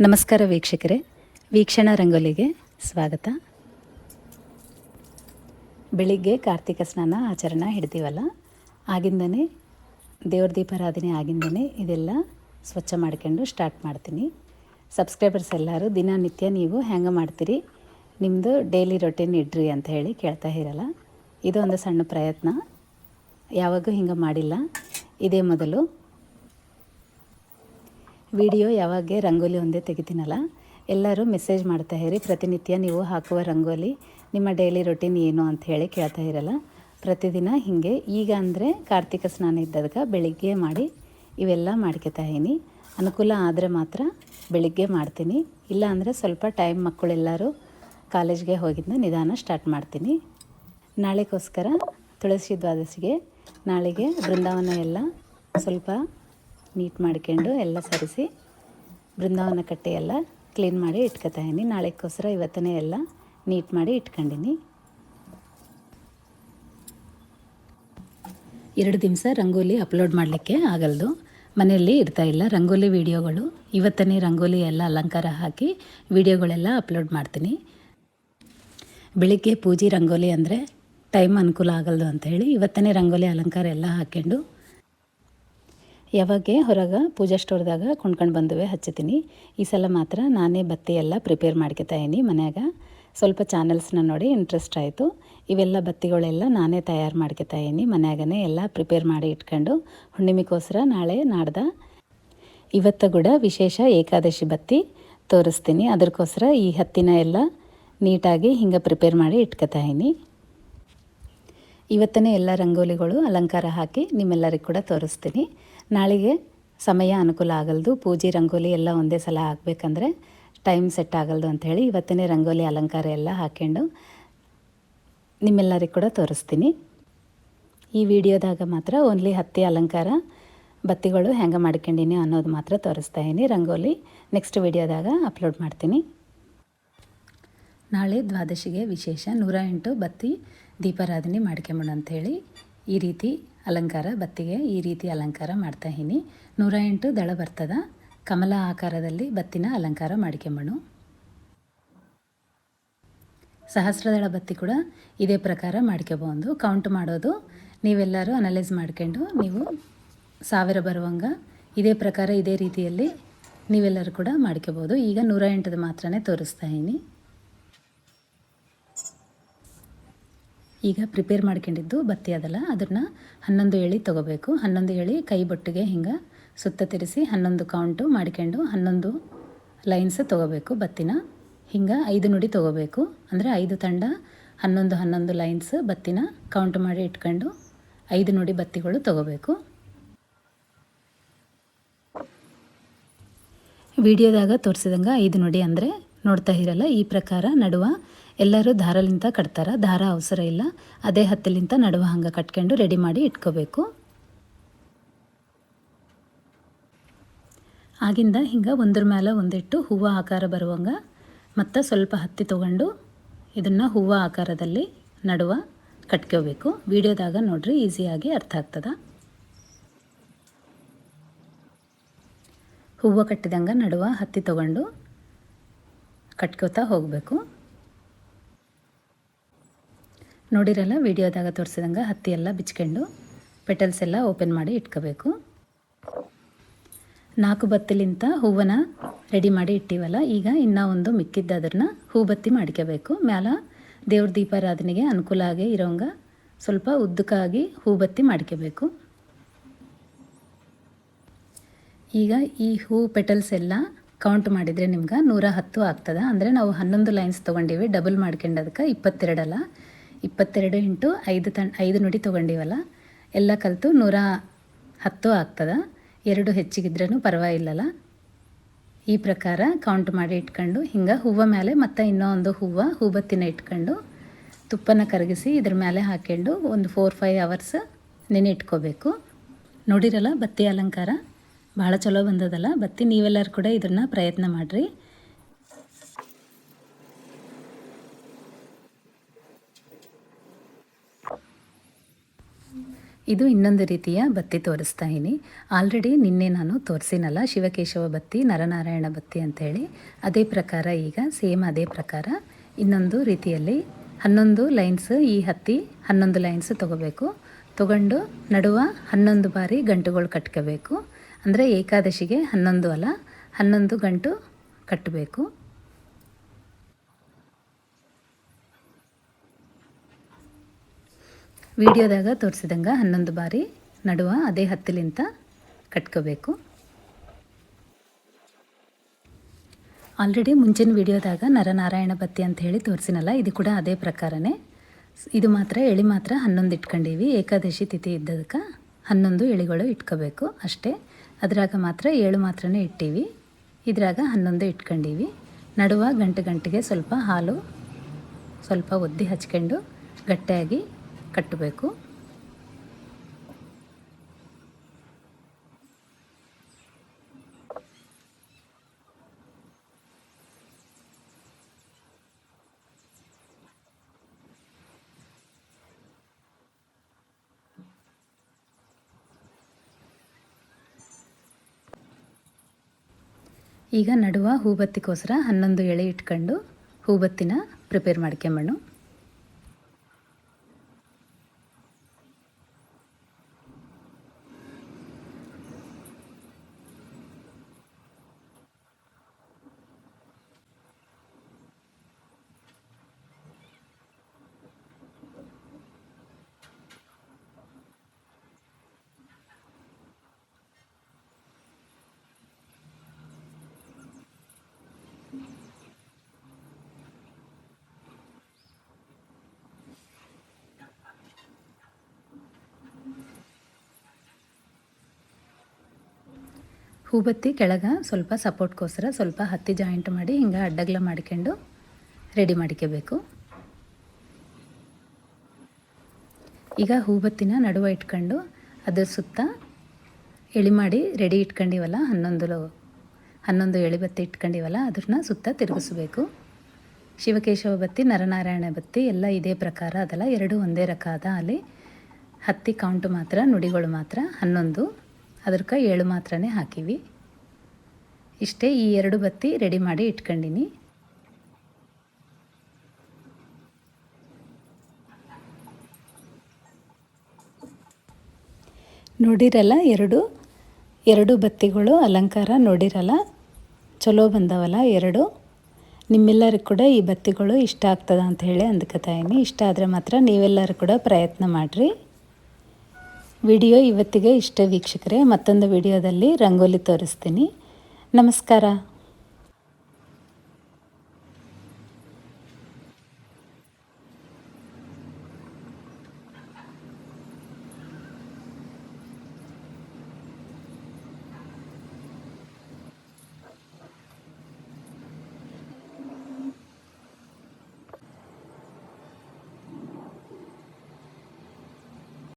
ನಮಸ್ಕಾರ ವೀಕ್ಷಕರೇ. ವೀಕ್ಷಣಾ ರಂಗೋಲಿಗೆ ಸ್ವಾಗತ. ಬೆಳಿಗ್ಗೆ ಕಾರ್ತಿಕ ಸ್ನಾನ ಆಚರಣೆ ಹಿಡ್ತೀವಲ್ಲ ಆಗಿಂದನೇ ದೇವ್ರ ದೀಪಾರಾಧನೆ ಆಗಿಂದನೇ ಇದೆಲ್ಲ ಸ್ವಚ್ಛ ಮಾಡ್ಕೊಂಡು ಸ್ಟಾರ್ಟ್ ಮಾಡ್ತೀನಿ. ಸಬ್ಸ್ಕ್ರೈಬರ್ಸ್ ಎಲ್ಲರೂ ದಿನನಿತ್ಯ ನೀವು ಹೆಂಗೆ ಮಾಡ್ತೀರಿ? ನಿಮ್ಮದು ಡೈಲಿ ರೊಟೀನ್ ಇಡ್ರಿ ಅಂತ ಹೇಳಿ ಕೇಳ್ತಾ ಇರಲ್ಲ. ಇದು ಒಂದು ಸಣ್ಣ ಪ್ರಯತ್ನ. ಯಾವಾಗೂ ಹಿಂಗೆ ಮಾಡಿಲ್ಲ. ಇದೇ ಮೊದಲು ವಿಡಿಯೋ ಯಾವಾಗ ರಂಗೋಲಿ ಒಂದೇ ತೆಗಿತೀನಲ್ಲ, ಎಲ್ಲರೂ ಮೆಸೇಜ್ ಮಾಡ್ತಾ ಇರಿ. ಪ್ರತಿನಿತ್ಯ ನೀವು ಹಾಕುವ ರಂಗೋಲಿ ನಿಮ್ಮ ಡೈಲಿ ರೊಟೀನ್ ಏನು ಅಂತ ಹೇಳಿ ಕೇಳ್ತಾ ಇರಲ್ಲ. ಪ್ರತಿದಿನ ಹೀಗೆ, ಈಗ ಅಂದರೆ ಕಾರ್ತಿಕ ಸ್ನಾನ ಇದ್ದದಕ್ಕೆ ಬೆಳಿಗ್ಗೆ ಮಾಡಿ ಇವೆಲ್ಲ ಮಾಡ್ಕೊತಾ ಇದೀನಿ ಅನುಕೂಲ ಆದರೆ ಮಾತ್ರ ಬೆಳಿಗ್ಗೆ ಮಾಡ್ತೀನಿ. ಇಲ್ಲ ಅಂದರೆ ಸ್ವಲ್ಪ ಟೈಮ್ ಮಕ್ಕಳೆಲ್ಲರೂ ಕಾಲೇಜ್ಗೆ ಹೋಗಿದ್ದ ನಿಧಾನ ಸ್ಟಾರ್ಟ್ ಮಾಡ್ತೀನಿ. ನಾಳೆಗೋಸ್ಕರ ತುಳಸಿ ದ್ವಾದಶಿಗೆ ನಾಳೆಗೆ ಬೃಂದಾವನ ಎಲ್ಲ ಸ್ವಲ್ಪ ನೀಟ್ ಮಾಡ್ಕೊಂಡು ಎಲ್ಲ ಸರಿಸಿ ಬೃಂದಾವನ ಕಟ್ಟೆ ಎಲ್ಲ ಕ್ಲೀನ್ ಮಾಡಿ ಇಟ್ಕೊತಾ ಇದೀನಿ. ನಾಳೆಗೋಸ್ಕರ ಇವತ್ತನೇ ಎಲ್ಲ ನೀಟ್ ಮಾಡಿ ಇಟ್ಕೊಂಡಿನಿ. ಎರಡು ದಿವಸ ರಂಗೋಲಿ ಅಪ್ಲೋಡ್ ಮಾಡಲಿಕ್ಕೆ ಆಗಲ್ದು. ಮನೆಯಲ್ಲಿ ಇರ್ತಾ ಇಲ್ಲ. ರಂಗೋಲಿ ವಿಡಿಯೋಗಳು, ಇವತ್ತನೇ ರಂಗೋಲಿ ಎಲ್ಲ ಅಲಂಕಾರ ಹಾಕಿ ವಿಡಿಯೋಗಳೆಲ್ಲ ಅಪ್ಲೋಡ್ ಮಾಡ್ತೀನಿ. ಬೆಳಿಗ್ಗೆ ಪೂಜೆ ರಂಗೋಲಿ ಅಂದರೆ ಟೈಮ್ ಅನುಕೂಲ ಆಗಲ್ದು ಹೇಳಿ ಇವತ್ತನೇ ರಂಗೋಲಿ ಅಲಂಕಾರ ಎಲ್ಲ ಹಾಕ್ಕೊಂಡು ಯಾವಾಗ ಹೊರಗೆ ಪೂಜಾ ಸ್ಟೋರ್ದಾಗ ಕೊಂಡ್ಕೊಂಡು ಬಂದುವೆ, ಹಚ್ಚತೀನಿ. ಈ ಸಲ ಮಾತ್ರ ನಾನೇ ಬತ್ತಿ ಎಲ್ಲ ಪ್ರಿಪೇರ್ ಮಾಡ್ಕೊತಾ ಇದೀನಿ ಮನ್ಯಾಗ. ಸ್ವಲ್ಪ ಚಾನಲ್ಸ್ನ ನೋಡಿ ಇಂಟ್ರೆಸ್ಟ್ ಆಯಿತು. ಇವೆಲ್ಲ ಬತ್ತಿಗಳೆಲ್ಲ ನಾನೇ ತಯಾರು ಮಾಡ್ಕೊತಾ ಇದೀನಿ ಮನ್ಯಾಗನೇ ಎಲ್ಲ ಪ್ರಿಪೇರ್ ಮಾಡಿ ಇಟ್ಕೊಂಡು ಹುಣ್ಣಿಮೆಗೋಸ್ಕರ ನಾಳೆ ನಾಡ್ದ. ಇವತ್ತು ಕೂಡ ವಿಶೇಷ ಏಕಾದಶಿ ಬತ್ತಿ ತೋರಿಸ್ತೀನಿ. ಅದಕ್ಕೋಸ್ಕರ ಈ ಹತ್ತಿನ ಎಲ್ಲ ನೀಟಾಗಿ ಹಿಂಗೆ ಪ್ರಿಪೇರ್ ಮಾಡಿ ಇಟ್ಕೊತಾ ಇದೀನಿ ಇವತ್ತನೇ ಎಲ್ಲ ರಂಗೋಲಿಗಳು ಅಲಂಕಾರ ಹಾಕಿ ನಿಮ್ಮೆಲ್ಲರಿಗೂ ಕೂಡ ತೋರಿಸ್ತೀನಿ. ನಾಳೆಗೆ ಸಮಯ ಅನುಕೂಲ ಆಗಲ್ದು, ಪೂಜೆ, ರಂಗೋಲಿ ಎಲ್ಲ ಒಂದೇ ಸಲ ಹಾಕ್ಬೇಕಂದ್ರೆ ಟೈಮ್ ಸೆಟ್ ಆಗಲ್ದು ಅಂಥೇಳಿ ಇವತ್ತನೇ ರಂಗೋಲಿ ಅಲಂಕಾರ ಎಲ್ಲ ಹಾಕ್ಕೊಂಡು ನಿಮ್ಮೆಲ್ಲರಿಗೂ ಕೂಡ ತೋರಿಸ್ತೀನಿ. ಈ ವಿಡಿಯೋದಾಗ ಮಾತ್ರ ಓನ್ಲಿ ಹತ್ತಿ ಅಲಂಕಾರ, ಬತ್ತಿಗಳು ಹೆಂಗೆ ಮಾಡ್ಕೊಂಡಿನಿ ಅನ್ನೋದು ಮಾತ್ರ ತೋರಿಸ್ತಾ ಇದ್ದೀನಿ. ರಂಗೋಲಿ ನೆಕ್ಸ್ಟ್ ವಿಡಿಯೋದಾಗ ಅಪ್ಲೋಡ್ ಮಾಡ್ತೀನಿ. ನಾಳೆ ದ್ವಾದಶಿಗೆ ವಿಶೇಷ ನೂರ ಎಂಟು ಬತ್ತಿ ದೀಪಾರಾಧನೆ ಮಾಡ್ಕೊಂಬೋಣ ಅಂಥೇಳಿ ಈ ರೀತಿ ಅಲಂಕಾರ, ಬತ್ತಿಗೆ ಈ ರೀತಿ ಅಲಂಕಾರ ಮಾಡ್ತಾ ಇದೀನಿ ನೂರ ಎಂಟು ದಳ ಬರ್ತದ. ಕಮಲ ಆಕಾರದಲ್ಲಿ ಬತ್ತಿನ ಅಲಂಕಾರ ಮಾಡ್ಕೊಂಬೋಣ ಸಹಸ್ರದಳ ಬತ್ತಿ ಕೂಡ ಇದೇ ಪ್ರಕಾರ ಮಾಡ್ಕೋಬೋದು ಕೌಂಟ್ ಮಾಡೋದು. ನೀವೆಲ್ಲರೂ ಅನಲೈಸ್ ಮಾಡ್ಕೊಂಡು ನೀವು ಸಾವಿರ ಬರುವಂಗ ಇದೇ ಪ್ರಕಾರ ಇದೇ ರೀತಿಯಲ್ಲಿ ನೀವೆಲ್ಲರೂ ಕೂಡ ಮಾಡ್ಕೋಬೋದು ಈಗ ನೂರ ಎಂಟದು ಮಾತ್ರನೇ ತೋರಿಸ್ತಾ ಇದೀನಿ ಈಗ ಪ್ರಿಪೇರ್ ಮಾಡ್ಕೊಂಡಿದ್ದು ಬತ್ತಿ ಅದಲ್ಲ, ಅದನ್ನು ಹನ್ನೊಂದು ಎಳೆ ತೊಗೋಬೇಕು. ಹನ್ನೊಂದು ಎಳೆ ಕೈ ಬೊಟ್ಟಿಗೆ ಹಿಂಗೆ ಸುತ್ತ ತಿರಿಸಿ ಹನ್ನೊಂದು ಕೌಂಟು ಮಾಡ್ಕೊಂಡು ಹನ್ನೊಂದು ಲೈನ್ಸ್ ತೊಗೋಬೇಕು ಬತ್ತಿನ. ಹಿಂಗೆ ಐದು ನುಡಿ ತೊಗೋಬೇಕು. ಅಂದರೆ ಐದು ತಂಡ ಹನ್ನೊಂದು ಹನ್ನೊಂದು ಲೈನ್ಸ್ ಬತ್ತಿನ ಕೌಂಟ್ ಮಾಡಿ ಇಟ್ಕೊಂಡು ಐದು ನುಡಿ ಬತ್ತಿಗಳು ತೊಗೋಬೇಕು. ವಿಡಿಯೋದಾಗ ತೋರಿಸಿದಂಗೆ ಐದು ನುಡಿ ಅಂದರೆ ನೋಡ್ತಾ ಇರಲ್ಲ, ಈ ಪ್ರಕಾರ ನಡುವ ಎಲ್ಲರೂ ದಾರಲಿಂತ ಕಟ್ತಾರ ದಾರ ಅವಸರ ಇಲ್ಲ, ಅದೇ ಹತ್ತಲಿಂತ ನಡುವ ಹಂಗೆ ಕಟ್ಕೊಂಡು ರೆಡಿ ಮಾಡಿ ಇಟ್ಕೋಬೇಕು. ಆಗಿಂದ ಹಿಂಗೆ ಒಂದ್ರ ಮೇಲೆ ಒಂದಿಟ್ಟು ಹೂವು ಆಕಾರ ಬರುವಂಗೆ ಮತ್ತು ಸ್ವಲ್ಪ ಹತ್ತಿ ತೊಗೊಂಡು ಇದನ್ನು ಹೂವು ಆಕಾರದಲ್ಲಿ ನಡುವ ಕಟ್ಕೋಬೇಕು. ವಿಡಿಯೋದಾಗ ನೋಡ್ರಿ ಈಸಿಯಾಗಿ ಅರ್ಥ ಆಗ್ತದ. ಹೂವು ಕಟ್ಟಿದಂಗೆ ನಡುವ ಹತ್ತಿ ತೊಗೊಂಡು ಕಟ್ಕೋತಾ ಹೋಗಬೇಕು. ನೋಡಿರಲ್ಲ, ವಿಡಿಯೋದಾಗ ತೋರಿಸಿದಂಗೆ ಹತ್ತಿ ಎಲ್ಲ ಬಿಚ್ಕೊಂಡು ಪೆಟಲ್ಸ್ ಎಲ್ಲ ಓಪನ್ ಮಾಡಿ ಇಟ್ಕೋಬೇಕು. ನಾಲ್ಕು ಬತ್ತಿಲಿಂತ ಹೂವನ್ನು ರೆಡಿ ಮಾಡಿ ಇಟ್ಟಿವಲ್ಲ, ಈಗ ಇನ್ನೂ ಒಂದು ಮಿಕ್ಕಿದ್ದ ಅದನ್ನು ಹೂ ಬತ್ತಿ ಮಾಡ್ಕೋಬೇಕು ಮ್ಯಾಲ ದೇವ್ರ ದೀಪಾರಾಧನೆಗೆ ಅನುಕೂಲ ಆಗಿ ಇರೋಂಗ ಸ್ವಲ್ಪ ಉದ್ದಕ್ಕಾಗಿ ಹೂ ಬತ್ತಿ ಮಾಡ್ಕೋಬೇಕು ಈಗ ಈ ಹೂ ಪೆಟಲ್ಸ್ ಎಲ್ಲ ಕೌಂಟ್ ಮಾಡಿದರೆ ನಿಮ್ಗೆ ನೂರ ಹತ್ತು ಆಗ್ತದೆ. ಅಂದರೆ ನಾವು ಹನ್ನೊಂದು ಲೈನ್ಸ್ ತೊಗೊಂಡೀವಿ ಡಬಲ್ ಮಾಡ್ಕೊಂಡದಕ್ಕೆ ಇಪ್ಪತ್ತೆರಡಲ್ಲ. ಇಪ್ಪತ್ತೆರಡು ಇಂಟು ಐದು ತಣ್ ಐದು ನುಡಿ ತೊಗೊಂಡಿವಲ್ಲ, ಎಲ್ಲ ಕಲಿತು ನೂರ ಹತ್ತು ಆಗ್ತದೆ. ಎರಡು ಹೆಚ್ಚಿಗಿದ್ರೂ ಪರವಾಗಿಲ್ಲಲ್ಲ. ಈ ಪ್ರಕಾರ ಕೌಂಟ್ ಮಾಡಿ ಇಟ್ಕೊಂಡು, ಹಿಂಗೆ ಹೂವು ಮೇಲೆ ಮತ್ತು ಇನ್ನೂ ಒಂದು ಹೂವು, ಹೂಬತ್ತಿನ ಇಟ್ಕೊಂಡು, ತುಪ್ಪನ ಕರಗಿಸಿ ಇದ್ರ ಮೇಲೆ ಹಾಕ್ಕೊಂಡು ಒಂದು ಫೋರ್ ಫೈವ್ ಅವರ್ಸ್ ನೆನೆ ಇಟ್ಕೋಬೇಕು ನೋಡಿರಲ್ಲ ಬತ್ತಿ ಅಲಂಕಾರ? ಭಾಳ ಚಲೋ ಬಂದದಲ್ಲ? ಬತ್ತಿ ನೀವೆಲ್ಲರೂ ಕೂಡ ಇದನ್ನು ಪ್ರಯತ್ನ ಮಾಡಿರಿ. ಇದು ಇನ್ನೊಂದು ರೀತಿಯ ಬತ್ತಿ ತೋರಿಸ್ತಾ ಇದ್ದೀನಿ. ಆಲ್ರೆಡಿ ನಿನ್ನೆ ನಾನು ತೋರಿಸಿನಲ್ಲ ಶಿವಕೇಶವ ಬತ್ತಿ, ನರನಾರಾಯಣ ಬತ್ತಿ ಅಂಥೇಳಿ ಅದೇ ಪ್ರಕಾರ ಈಗ ಸೇಮ್ ಅದೇ ಪ್ರಕಾರ ಇನ್ನೊಂದು ರೀತಿಯಲ್ಲಿ ಹನ್ನೊಂದು ಲೈನ್ಸ್ ಈ ಹತ್ತಿ ಹನ್ನೊಂದು ಲೈನ್ಸ್ ತೊಗೋಬೇಕು. ತಗೊಂಡು ನಡುವ ಹನ್ನೊಂದು ಬಾರಿ ಗಂಟುಗಳು ಕಟ್ಕೋಬೇಕು. ಅಂದರೆ ಏಕಾದಶಿಗೆ ಹನ್ನೊಂದು ಅಲ್ಲ, ಹನ್ನೊಂದು ಗಂಟು ಕಟ್ಟಬೇಕು. ವಿಡಿಯೋದಾಗ ತೋರಿಸಿದಂಗೆ ಹನ್ನೊಂದು ಬಾರಿ ನಡುವ ಅದೇ ಹತ್ತಲಿಂತ ಕಟ್ಕೋಬೇಕು. ಆಲ್ರೆಡಿ ಮುಂಚಿನ ವಿಡಿಯೋದಾಗ ನರನಾರಾಯಣ ಬತ್ತಿ ಅಂತ ಹೇಳಿ ತೋರಿಸಿನಲ್ಲ, ಇದು ಕೂಡ ಅದೇ ಪ್ರಕಾರನೇ. ಇದು ಮಾತ್ರ ಎಳಿ ಮಾತ್ರ ಹನ್ನೊಂದು ಇಟ್ಕೊಂಡೀವಿ, ಏಕಾದಶಿ ತಿಥಿ ಇದ್ದದಕ್ಕೆ ಹನ್ನೊಂದು ಎಳಿಗಳು ಇಟ್ಕೋಬೇಕು ಅಷ್ಟೇ. ಅದ್ರಾಗ ಮಾತ್ರ ಏಳು ಮಾತ್ರನೇ ಇಟ್ಟೀವಿ. ಇದ್ರಾಗ ಹನ್ನೊಂದು ಇಟ್ಕೊಂಡೀವಿ. ನಡುವ ಗಂಟೆ ಗಂಟೆಗೆ ಸ್ವಲ್ಪ ಹಾಲು ಸ್ವಲ್ಪ ಒದ್ದಿ ಹಚ್ಕೊಂಡು ಗಟ್ಟಿಯಾಗಿ ಕಟ್ಟಬೇಕು. ಈಗ ನಡುವ ಹೂಬತ್ತಿಗೋಸ್ಕರ ಹನ್ನೊಂದು ಎಳೆ ಇಟ್ಕೊಂಡು ಹೂಬತ್ತಿನ ಪ್ರಿಪೇರ್ ಮಾಡ್ಕೊಂಬಣ್ಣು ಹೂಬತ್ತಿ ಕೆಳಗೆ ಸ್ವಲ್ಪ ಸಪೋರ್ಟ್ಗೋಸ್ಕರ ಸ್ವಲ್ಪ ಹತ್ತಿ ಜಾಯಿಂಟ್ ಮಾಡಿ ಹಿಂಗೆ ಅಡ್ಡಗ್ಲ ಮಾಡ್ಕೊಂಡು ರೆಡಿ ಮಾಡ್ಕೋಬೇಕು ಈಗ ಹೂಬತ್ತಿನ ನಡುವೆ ಇಟ್ಕೊಂಡು ಅದರ ಸುತ್ತ ಎಳಿ ಮಾಡಿ ರೆಡಿ ಇಟ್ಕೊಂಡಿವಲ್ಲ, ಹನ್ನೊಂದು ಹನ್ನೊಂದು ಎಳಿ ಬತ್ತಿ ಇಟ್ಕೊಂಡಿವಲ್ಲ ಅದನ್ನ ಸುತ್ತ ತಿರುಗಿಸ್ಬೇಕು. ಶಿವಕೇಶವ ಬತ್ತಿ, ನರನಾರಾಯಣ ಬತ್ತಿ ಎಲ್ಲ ಇದೇ ಪ್ರಕಾರ ಅದಲ್ಲ ಎರಡು ಒಂದೇ ರಕ ಅದ ಅಲ್ಲಿ ಹತ್ತಿ ಕೌಂಟು ಮಾತ್ರ, ನುಡಿಗಳು ಮಾತ್ರ, ಹನ್ನೊಂದು. ಅದಕ್ಕೆ ಏಳು ಮಾತ್ರನೇ ಹಾಕಿವಿ. ಇಷ್ಟೇ ಈ ಎರಡು ಬತ್ತಿ ರೆಡಿ ಮಾಡಿ ಇಟ್ಕೊಂಡಿನಿ. ನೋಡಿರಲ್ಲ ಎರಡು ಎರಡು ಬತ್ತಿಗಳು ಅಲಂಕಾರ ನೋಡಿರಲ್ಲ, ಚಲೋ ಬಂದವಲ್ಲ ಎರಡು. ನಿಮ್ಮೆಲ್ಲರಿಗೂ ಕೂಡ ಈ ಬತ್ತಿಗಳು ಇಷ್ಟ ಆಗ್ತದ ಅಂತ ಹೇಳಿ ಅಂದ್ಕೊತಾಯಿನಿ ಇಷ್ಟ ಆದರೆ ಮಾತ್ರ ನೀವೆಲ್ಲರೂ ಕೂಡ ಪ್ರಯತ್ನ ಮಾಡಿರಿ. ವಿಡಿಯೋ ಇವತ್ತಿಗೆ ಇಷ್ಟ ವೀಕ್ಷಕರೇ ಮತ್ತೊಂದು ವಿಡಿಯೋದಲ್ಲಿ ರಂಗೋಲಿ ತೋರಿಸ್ತೀನಿ. ನಮಸ್ಕಾರ.